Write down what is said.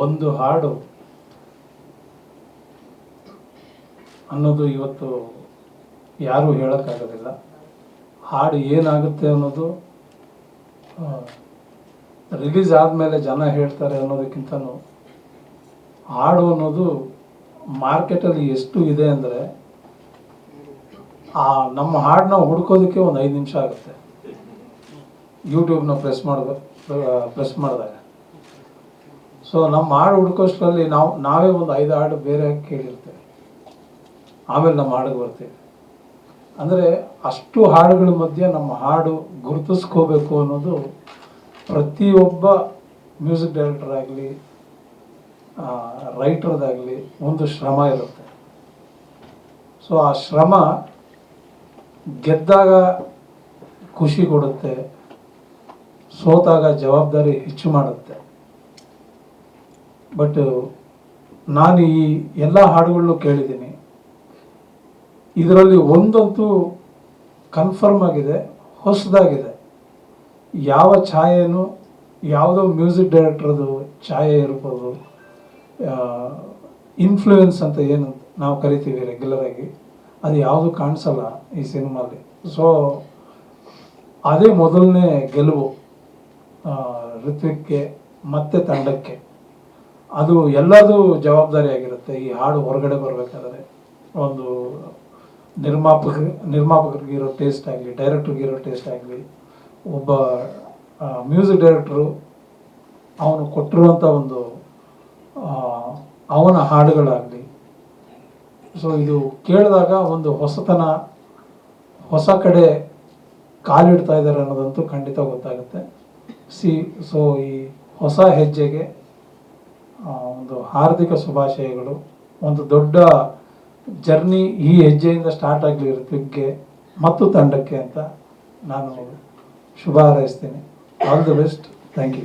ಒಂದು ಹಾಡು ಅನ್ನೋದು ಇವತ್ತು ಯಾರೂ ಹೇಳೋಕ್ಕಾಗೋದಿಲ್ಲ. ಹಾಡು ಏನಾಗುತ್ತೆ ಅನ್ನೋದು ರಿಲೀಸ್ ಆದಮೇಲೆ ಜನ ಹೇಳ್ತಾರೆ ಅನ್ನೋದಕ್ಕಿಂತ ಹಾಡು ಅನ್ನೋದು ಮಾರ್ಕೆಟಲ್ಲಿ ಎಷ್ಟು ಇದೆ ಅಂದರೆ ಆ ನಮ್ಮ ಹಾಡನ್ನ ಹುಡ್ಕೋದಕ್ಕೆ ಒಂದು ಐದು ನಿಮಿಷ ಆಗುತ್ತೆ. ಯೂಟ್ಯೂಬ್ನ ಪ್ರೆಸ್ ಮಾಡಬೇಕು ಪ್ರೆಸ್ ಮಾಡಿದಾಗ. ಸೊ ನಮ್ಮ ಹಾಡು ಹುಡ್ಕೋಷ್ಟರಲ್ಲಿ ನಾವು, ನಾವೇ ಒಂದು ಐದು ಹಾಡು ಬೇರೆ ಕೇಳಿರ್ತೇವೆ? ಆಮೇಲೆ ನಮ್ಮ ಹಾಡಿಗೆ ಬರ್ತೀವಿ. ಅಂದರೆ ಅಷ್ಟು ಹಾಡುಗಳ ಮಧ್ಯೆ ನಮ್ಮ ಹಾಡು ಗುರುತಿಸ್ಕೋಬೇಕು ಅನ್ನೋದು ಪ್ರತಿಯೊಬ್ಬ ಮ್ಯೂಸಿಕ್ ಡೈರೆಕ್ಟರ್ ಆಗಲಿ ರೈಟರ್ದಾಗಲಿ ಒಂದು ಶ್ರಮ ಇರುತ್ತೆ. ಸೊ ಆ ಶ್ರಮ ಗೆದ್ದಾಗ ಖುಷಿ ಕೊಡುತ್ತೆ, ಸೋತಾಗ ಜವಾಬ್ದಾರಿ ಹೆಚ್ಚು ಮಾಡುತ್ತೆ. ಬಟ್ ನಾನು ಈ ಎಲ್ಲ ಹಾಡುಗಳನ್ನು ಕೇಳಿದ್ದೀನಿ. ಇದರಲ್ಲಿ ಒಂದಂತೂ ಕನ್ಫರ್ಮ್ ಆಗಿದೆ ಹೊಸದಾಗಿದೆ. ಯಾವ ಛಾಯೆನೂ ಯಾವುದೋ ಮ್ಯೂಸಿಕ್ ಡೈರೆಕ್ಟ್ರದ್ದು ಛಾಯೆ ಇರ್ಬೋದು ಇನ್ಫ್ಲೂಯೆನ್ಸ್ ಅಂತ ಏನು ನಾವು ಕರಿತೀವಿ ರೆಗ್ಯುಲರಾಗಿ ಅದು ಯಾವುದು ಕಾಣಿಸಲ್ಲ ಈ ಸಿನಿಮಾದಲ್ಲಿ. ಸೊ ಅದೇ ಮೊದಲನೇ ಗೆಲುವು ಆ, ಋತ್ವಿಕ್ಗೆ ಮತ್ತೆ ತಂಡಕ್ಕೆ. ಅದು ಎಲ್ಲದೂ ಜವಾಬ್ದಾರಿ ಆಗಿರುತ್ತೆ. ಈ ಹಾಡು ಹೊರಗಡೆ ಬರಬೇಕಾದ್ರೆ ಒಂದು ನಿರ್ಮಾಪಕ ನಿರ್ಮಾಪಕರಿಗಿರೋ ಟೇಸ್ಟ್ ಆಗಲಿ ಡೈರೆಕ್ಟ್ರಿಗಿರೋ ಟೇಸ್ಟ್ ಆಗಲಿ, ಒಬ್ಬ ಮ್ಯೂಸಿಕ್ ಡೈರೆಕ್ಟ್ರು ಅವನು ಕೊಟ್ಟಿರುವಂಥ ಒಂದು ಅವನ ಹಾಡುಗಳಾಗಲಿ. ಸೊ ಇದು ಕೇಳಿದಾಗ ಒಂದು ಹೊಸತನ, ಹೊಸ ಕಡೆ ಕಾಲಿಡ್ತಾ ಇದ್ದಾರೆ ಅನ್ನೋದಂತೂ ಖಂಡಿತ ಗೊತ್ತಾಗುತ್ತೆ. ಸಿ ಸೊ ಈ ಹೊಸ ಹೆಜ್ಜೆಗೆ ಒಂದು ಹಾರ್ದಿಕ ಶುಭಾಶಯಗಳು. ಒಂದು ದೊಡ್ಡ ಜರ್ನಿ ಈ ಹೆಜ್ಜೆಯಿಂದ ಸ್ಟಾರ್ಟ್ ಆಗಲಿ ಋತ್ವಿಕ್ಗೆ, ಮತ್ತು ತಂಡಕ್ಕೆ ಅಂತ ನಾನು ಶುಭ ಹಾರೈಸ್ತೀನಿ. All the best. Thank you.